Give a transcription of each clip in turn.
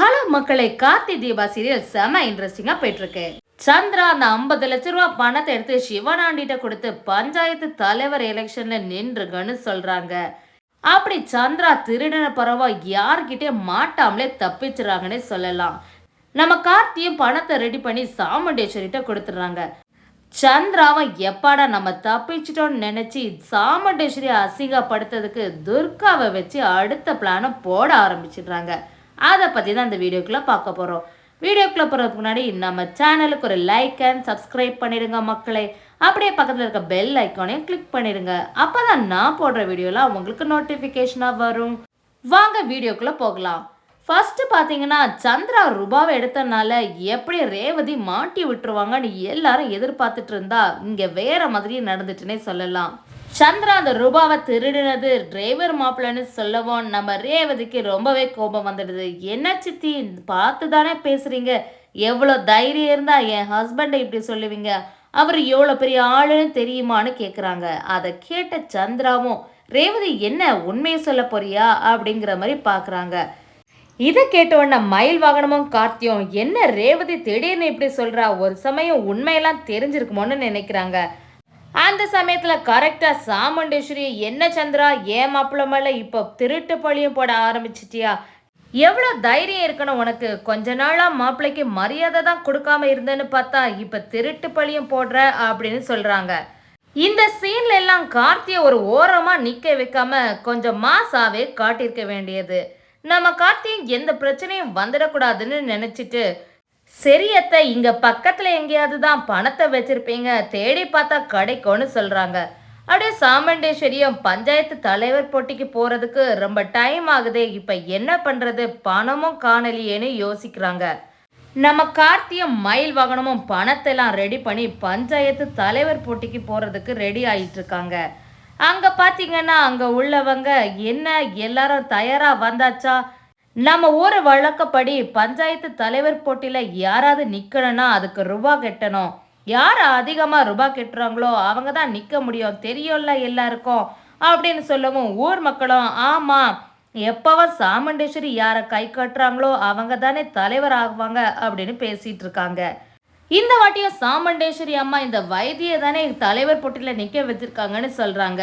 Hello மக்களை Karthi Deepa serial செம இன்ட்ரெஸ்டிங்கா போயிட்டு இருக்கு சந்திரா அந்த ஐம்பது லட்ச ரூபா பணத்தை எடுத்து சிவனாண்டிட்ட கொடுத்து பஞ்சாயத்து தலைவர் எலெக்ஷன்ல நின்றுங்கன்னு சொல்றாங்க. அப்படி சந்திரா திருடின பரவா யார்கிட்டயே மாட்டாமலே தப்பிச்சுறாங்கன்னே சொல்லலாம். நம்ம கார்த்தியும் பணத்தை ரெடி பண்ணி சாமுண்டேஸ்வரிட்ட கொடுத்துட்றாங்க. சந்திராவை எப்பாடா நம்ம தப்பிச்சிட்டோம்னு நினைச்சு சாமுண்டேஸ்வரி அசிங்கப்படுத்ததுக்கு துர்காவை வச்சு அடுத்த பிளானை போட ஆரம்பிச்சிடுறாங்க. அதை பற்றி தான் இந்த வீடியோக்குள்ளே பார்க்க போகிறோம் வீடியோக்குள்ளே போகிறதுக்கு முன்னாடி நம்ம சேனலுக்கு ஒரு லைக் அண்ட் சப்ஸ்கிரைப் பண்ணிடுங்க மக்களே. அப்படியே பக்கத்தில் இருக்க பெல் ஐக்கானையும் கிளிக் பண்ணிடுங்க. அப்போ தான் நான் போடுற வீடியோலாம் உங்களுக்கு நோட்டிஃபிகேஷனாக வரும். வாங்க வீடியோக்குள்ளே போகலாம். ஃபஸ்ட்டு பார்த்தீங்கன்னா சந்திரா ரூபாவை எடுத்தனால எப்படி ரேவதி மாட்டி விட்டுருவாங்கன்னு எல்லாரும் எதிர்பார்த்துட்டு இருந்தா இங்கே வேற மாதிரி நடந்துட்டுனே சொல்லலாம். சந்திரா அந்த ரூபாவை திருடினது டிரைவர் மாப்பிள்ளன்னு சொல்லவும் நம்ம ரேவதிக்கு ரொம்பவே கோபம் வந்துடுது. என்ன சித்தி பார்த்து தானே பேசுறீங்க? எவ்வளோ தைரியம் இருந்தா என் ஹஸ்பண்டை இப்படி சொல்லுவீங்க? அவர் எவ்வளோ பெரிய ஆளுன்னு தெரியுமான்னு கேட்குறாங்க அதை கேட்ட சந்திராவும் ரேவதி என்ன உண்மையை சொல்ல போறியா? அப்படிங்கிற மாதிரி பார்க்குறாங்க இதை கேட்டவுடனே மயில் வாகனமும் கார்த்தியும் என்ன ரேவதி திடீர்னு இப்படி சொல்கிறா ஒரு சமயம் உண்மையெல்லாம் தெரிஞ்சிருக்குமோன்னு நினைக்கிறாங்க. அந்த சமயத்தில் கரெக்டாக சாமுண்டேஸ்வரி என்ன சந்திரா ஏன் மாப்பிள்ள மேல இப்போ திருட்டு பழியும் போட ஆரம்பிச்சிட்டியா? எவ்வளோ தைரியம் இருக்கணும் உனக்கு? கொஞ்ச நாளாக மாப்பிள்ளைக்கு மரியாதை தான் கொடுக்காம இருந்தேன்னு பார்த்தா இப்போ திருட்டு பழியும் போடுற அப்படின்னு சொல்கிறாங்க இந்த சீன்ல எல்லாம் கார்த்தியை ஒரு ஓரமாக நிற்க வைக்காம கொஞ்சம் மாசாவே காட்டியிருக்க வேண்டியது. நம்ம கார்த்தியும் எந்த பிரச்சனையும் வந்துடக்கூடாதுன்னு நினச்சிட்டு சரியத்த இங்க பக்கத்துல எங்கேயாவது தான் பணத்தை வச்சிருப்பீங்க தேடி பார்த்தா கிடைக்கும்னு சொல்றாங்க. அப்படியே சாமுண்டேஸ்வரியும் பஞ்சாயத்து தலைவர் போட்டிக்கு போறதுக்கு ரொம்ப டைம் ஆகுதே இப்ப என்ன பண்றது? பணமும் காணலியேன்னு யோசிக்கிறாங்க. நம்ம கார்த்தியும் மயில் வாகனமும் பணத்தெல்லாம் ரெடி பண்ணி பஞ்சாயத்து தலைவர் போட்டிக்கு போறதுக்கு ரெடி ஆயிட்டு இருக்காங்க அங்க பாத்தீங்கன்னா அங்க உள்ளவங்க என்ன எல்லாரும் தயாரா வந்தாச்சா? நம்ம ஊர் வழக்கப்படி பஞ்சாயத்து தலைவர் போட்டியில் யாராவது நிற்கணும்னா அதுக்கு ரூபா கட்டணும். யார் அதிகமாக ரூபா கட்டுறாங்களோ அவங்க தான் நிற்க முடியும். தெரியும்ல எல்லாருக்கும். அப்படின்னு சொல்லவும் ஊர் மக்களும் ஆமாம் எப்போவும் சாமுண்டேஸ்வரி யாரை கை கட்டுறாங்களோ அவங்க தானே தலைவர் ஆகுவாங்க அப்படின்னு பேசிகிட்டு இருக்காங்க. இந்த வாட்டியும் சாமுண்டேஸ்வரி அம்மா இந்த வைத்தியை தானே தலைவர் போட்டியில் நிற்க வச்சிருக்காங்கன்னு சொல்கிறாங்க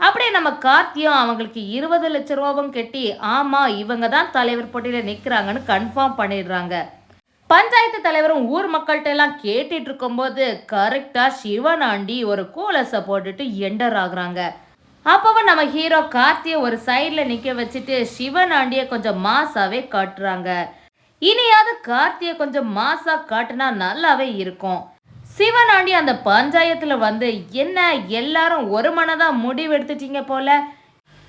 அப்படியே நம்ம கார்த்தியும் அவங்களுக்கு இருபது லட்ச ரூபாவும் கட்டி ஆமாம் இவங்க தான் தலைவர் போட்டியில் நிற்கிறாங்கன்னு கன்ஃபார்ம் பண்ணிடுறாங்க. பஞ்சாயத்து தலைவரும் ஊர் மக்கள்கிட்ட எல்லாம் கேட்டுட்டு இருக்கும்போது கரெக்டாக சிவனாண்டி ஒரு கூலஸை போட்டுட்டு என்டர் ஆகுறாங்க. அப்பவும் நம்ம ஹீரோ கார்த்தியை ஒரு சைடில் நிற்க வச்சுட்டு சிவனாண்டியை கொஞ்சம் மாசாவே காட்டுறாங்க. இனியாவது கார்த்தியை கொஞ்சம் மாசாக காட்டுனா நல்லாவே இருக்கும். சிவனாண்டி அந்த பஞ்சாயத்தில் வந்து என்ன எல்லாரும் ஒரு மனதாக முடிவெடுத்துட்டீங்க போல?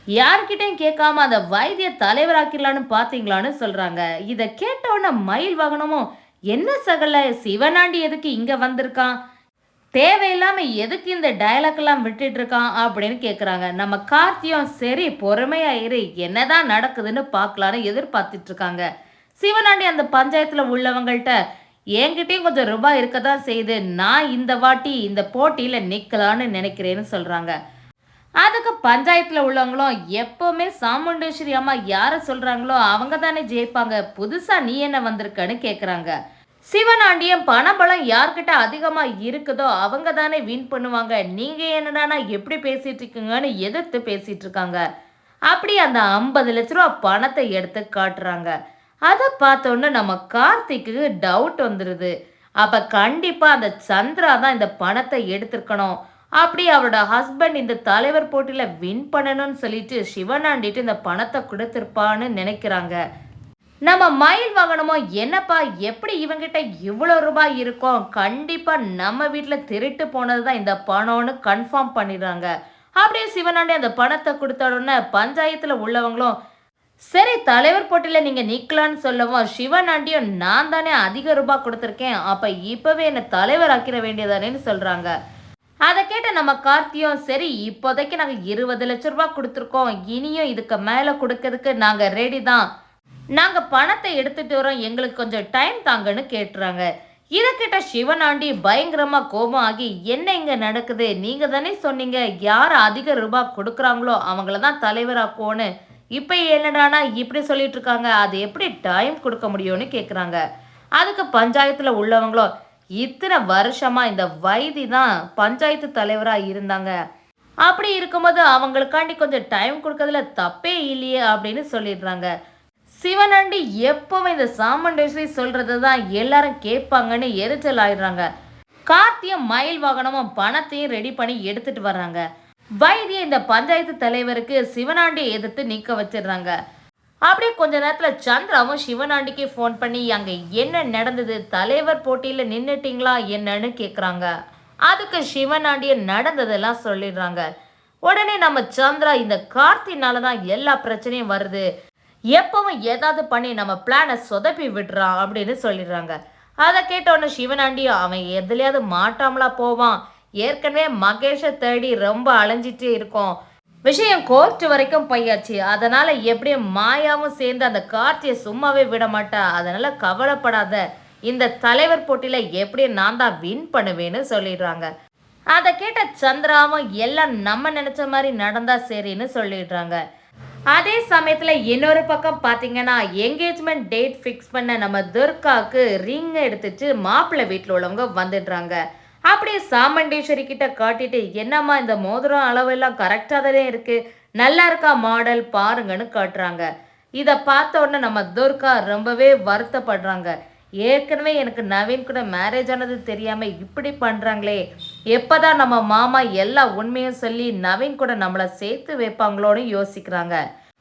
யார்கிட்டையும் கேட்காம அந்த வைத்திய தலைவராக்கிடலான்னு பார்த்தீங்களான்னு சொல்கிறாங்க இதை கேட்டோன்னே மயில் வாகனமும் என்ன சகல சிவனாண்டி எதுக்கு இங்கே வந்திருக்கான்? தேவையில்லாமல் எதுக்கு இந்த டயலாக்லாம் விட்டுட்டு இருக்கான்? அப்படின்னு கேட்குறாங்க நம்ம கார்த்தியும் சரி பொறுமையாக இரு. என்னதான் நடக்குதுன்னு பார்க்கலான்னு எதிர்பார்த்துட்டு இருக்காங்க. சிவனாண்டி அந்த பஞ்சாயத்தில் உள்ளவங்கள்ட்ட என்கிட்டயும் கொஞ்சம் ரூபாய் இருக்க தான் செய்யுது. நான் இந்த வாட்டி இந்த போட்டியில் நிற்கலான்னு நினைக்கிறேன்னு சொல்கிறாங்க அதுக்கு பஞ்சாயத்தில் உள்ளவங்களும் எப்போவுமே சாமுண்டேஸ்வரி அம்மா யாரை சொல்கிறாங்களோ அவங்க தானே ஜெயிப்பாங்க. புதுசாக நீ என்ன வந்திருக்கன்னு கேட்குறாங்க சிவனாண்டியம் பணபலம் யார்கிட்ட அதிகமாக இருக்குதோ அவங்க தானே வின் பண்ணுவாங்க நீங்கள் என்னடானா எப்படி பேசிகிட்டு இருக்கீங்கன்னு எதிர்த்து பேசிகிட்டு இருக்காங்க. அப்படி அந்த ஐம்பது லட்ச ரூபா பணத்தை எடுத்து காட்டுறாங்க. அதை பார்த்தோன்னே நம்ம கார்த்திக்கு டவுட் வந்துடுது அப்போ கண்டிப்பாக அந்த சந்திரா தான் இந்த பணத்தை எடுத்திருக்கணும். அப்படி அவரோட ஹஸ்பண்ட் இந்த தலைவர் போட்டியில் வின் பண்ணணும்னு சொல்லிட்டு சிவனாண்டிட்டு இந்த பணத்தை கொடுத்துருப்பான்னு நினைக்கிறாங்க. நம்ம மயில் வாங்கணுமோ என்னப்பா எப்படி இவங்கிட்ட இவ்வளோ ரூபாய் இருக்கும்? கண்டிப்பாக நம்ம வீட்டில் திருட்டு போனது தான் இந்த பணம்னு கன்ஃபார்ம் பண்ணிடுறாங்க. அப்படியே சிவனாண்டி அந்த பணத்தை கொடுத்த உடனே பஞ்சாயத்தில் உள்ளவங்களும் சரி தலைவர் போட்டியில் நீங்கள் நீக்கலான்னு சொல்லவும் சிவனாண்டியும் நான் தானே அதிக ரூபாய் கொடுத்துருக்கேன். அப்போ இப்போவே என்னை தலைவர் ஆக்கிட வேண்டியதானேன்னு சொல்கிறாங்க அதை கேட்ட நம்ம கார்த்தியும் சரி இப்போதைக்கு நாங்கள் இருபது லட்ச ரூபா கொடுத்துருக்கோம். இனியும் இதுக்கு மேலே கொடுக்கறதுக்கு நாங்கள் ரெடி தான். நாங்கள் பணத்தை எடுத்துட்டு வரோம். எங்களுக்கு கொஞ்சம் டைம் தாங்கன்னு கேட்டுறாங்க. இதை கேட்ட சிவனாண்டி பயங்கரமாக கோபம் ஆகி என்ன இங்கே நடக்குது? நீங்கள் தானே சொன்னீங்க. யார் அதிக ரூபாய் கொடுக்குறாங்களோ அவங்கள தான் தலைவராக்குவோன்னு. இப்போ என்னடானா இப்படி சொல்லிட்டு இருக்காங்க அது எப்படி டைம் கொடுக்க முடியும்னு கேட்குறாங்க அதுக்கு பஞ்சாயத்தில் உள்ளவங்களோ இத்தனை வருஷமாக இந்த வைதி தான் பஞ்சாயத்து தலைவராக இருந்தாங்க. அப்படி இருக்கும்போது அவங்களுக்காண்டி கொஞ்சம் டைம் கொடுக்கறதுல தப்பே இல்லையே அப்படின்னு சொல்லிடுறாங்க. சிவனாண்டி எப்பவும் இந்த சாமுண்டேஸ்வரி சொல்றது தான் எல்லாரும் கேட்பாங்கன்னு எரிச்சல் ஆயிடுறாங்க. கார்த்தியும் மயில் வாகனமும் பணத்தையும் ரெடி பண்ணி எடுத்துட்டு வர்றாங்க. வைத்திய இந்த பஞ்சாயத்து தலைவருக்கு சிவனாண்டியை எதிர்த்து நிற்க வச்சிடுறாங்க. அப்படியே கொஞ்ச நேரத்துல சந்திராவும் சிவனாண்டிக்கு ஃபோன் பண்ணி அங்க என்ன நடந்தது? தலைவர் போட்டியில நின்னுட்டீங்களா? என்னன்னு கேக்குறாங்க. அதுக்கு சிவனாண்டிய நடந்ததெல்லாம் சொல்லிடுறாங்க. உடனே நம்ம சந்திரா இந்த கார்த்தினால தான் எல்லா பிரச்சனையும் வருது. எப்பவும் ஏதாவது பண்ணி நம்ம பிளானை சொதப்பி விடுறான் அப்படின்னு சொல்லிடுறாங்க. அதை கேட்டோன்னு சிவனாண்டி அவன் எதுலையாவது மாட்டாமலா போவான். ஏற்கனவே மகேஷை தேடி ரொம்ப அலைஞ்சிட்டே இருக்கோம். விஷயம் கோர்ட் வரைக்கும் பையாச்சு. அதனால எப்படியும் மாயாவும் சேர்ந்து அந்த கார்த்தியை சும்மாவே விட மாட்டா. அதனால கவலைப்படாத. இந்த தலைவர் போட்டியில எப்படியும் நான் தான் வின் பண்ணுவேன்னு சொல்லிடுறாங்க. அதை கேட்ட சந்திராவும் எல்லாம் நம்ம நினைச்ச மாதிரி நடந்தா சரின்னு சொல்லிடுறாங்க. அதே சமயத்துல இன்னொரு பக்கம் பாத்தீங்கன்னா என்கேஜ்மெண்ட் டேட் ஃபிக்ஸ் பண்ண நம்ம துர்காக்கு ரிங் எடுத்துட்டு மாப்பிள்ளை வீட்டில் உள்ளவங்க வந்துடுறாங்க. அப்படியே சாமண்டேஸ்வரி கிட்ட காட்டிட்டு என்னம்மா இந்த மோதிரம் அளவெல்லாம் கரெக்டாக தானே இருக்கு? நல்லா இருக்கா மாடல் பாருங்கன்னு காட்டுறாங்க. இதை பார்த்த உடனே நம்ம துர்கா ரொம்பவே வருத்தப்படுறாங்க. ஏற்கனவே எனக்கு நவீன் கூட மேரேஜ் ஆனது தெரியாம இப்படி பண்றாங்களே. எப்பதான் நம்ம மாமா எல்லா உண்மையும் சொல்லி நவீன் கூட நம்மளை சேர்த்து வைப்பாங்களோன்னு யோசிக்கிறாங்க.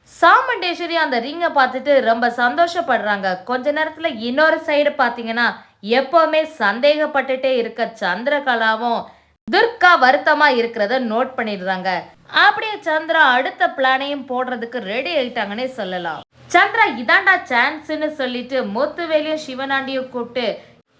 சாமுண்டேஸ்வரி அந்த ரிங்கை பார்த்துட்டு ரொம்ப சந்தோஷப்படுறாங்க. கொஞ்ச நேரத்துல இன்னொரு சைடு பார்த்தீங்கன்னா எப்பவுமே சந்தேகப்பட்டுட்டே இருக்க சந்திரகலாவும் துர்கா வருத்தமா இருக்கிறத நோட் பண்ணிடுறாங்க. அப்படியே சந்திரா அடுத்த பிளானையும் போடுறதுக்கு ரெடி ஆயிட்டாங்கன்னே சொல்லலாம். சந்திரா இதாண்டா சான்ஸ்னு சொல்லிட்டு முத்துவேலியும் சிவனாண்டியும் கூப்பிட்டு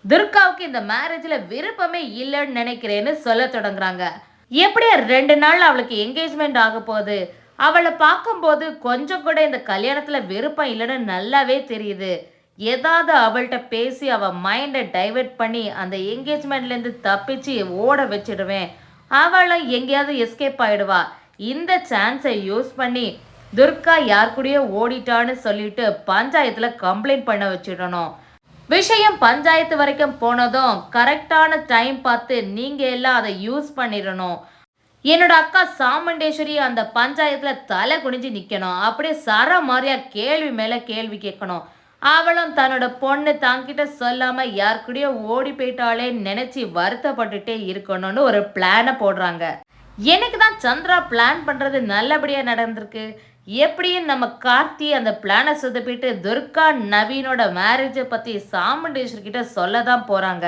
துர்காவுக்கு இந்த மேரேஜ்ல விருப்பமே இல்லைன்னு நினைக்கிறேன்னு சொல்ல தொடங்குறாங்க. எப்படியா ரெண்டு நாள் அவளுக்கு என்கேஜ்மெண்ட் ஆக போகுது? அவளை பார்க்கும்போது கொஞ்சம் கூட இந்த கல்யாணத்துல விருப்பம் இல்லைன்னு நல்லாவே தெரியுது. ஏதாவது அவள்கிட்ட பேசி அவள் மைண்டை டைவர்ட் பண்ணி அந்த என்கேஜ்மெண்ட்லேருந்து தப்பிச்சு ஓட வச்சிடுவேன். அவளும் எங்கேயாவது எஸ்கேப் ஆகிடுவா இந்த சான்ஸை யூஸ் பண்ணி துர்கா யார் கூடயோ ஓடிட்டான்னு சொல்லிட்டு பஞ்சாயத்தில் கம்ப்ளைண்ட் பண்ண வச்சிடணும். விஷயம் பஞ்சாயத்து வரைக்கும் போனதும் கரெக்டான டைம் பார்த்து நீங்கள் எல்லாம் அதை யூஸ் பண்ணிடணும். என்னோட அக்கா சாமுண்டேஸ்வரி அந்த பஞ்சாயத்தில் தலை குனிஞ்சு நிற்கணும் அப்படியே சர மாதிரியா கேள்வி மேலே கேள்வி கேட்கணும். அவளும் தன்னோட பொண்ணு தாங்கிட்ட சொல்லாம யாருக்கூடயோ ஓடி போயிட்டாலே நினைச்சு வருத்தப்பட்டுட்டே இருக்கணும்னு ஒரு பிளானை போடுறாங்க. எனக்கு தான் சந்திரா பிளான் பண்றது நல்லபடியா நடந்திருக்கு. எப்படியும் நம்ம கார்த்தி அந்த பிளானை சொதப்பிட்டு துர்கா நவீனோட மேரேஜை பத்தி சாமுண்டேஸ்வர் கிட்ட சொல்ல தான் போறாங்க.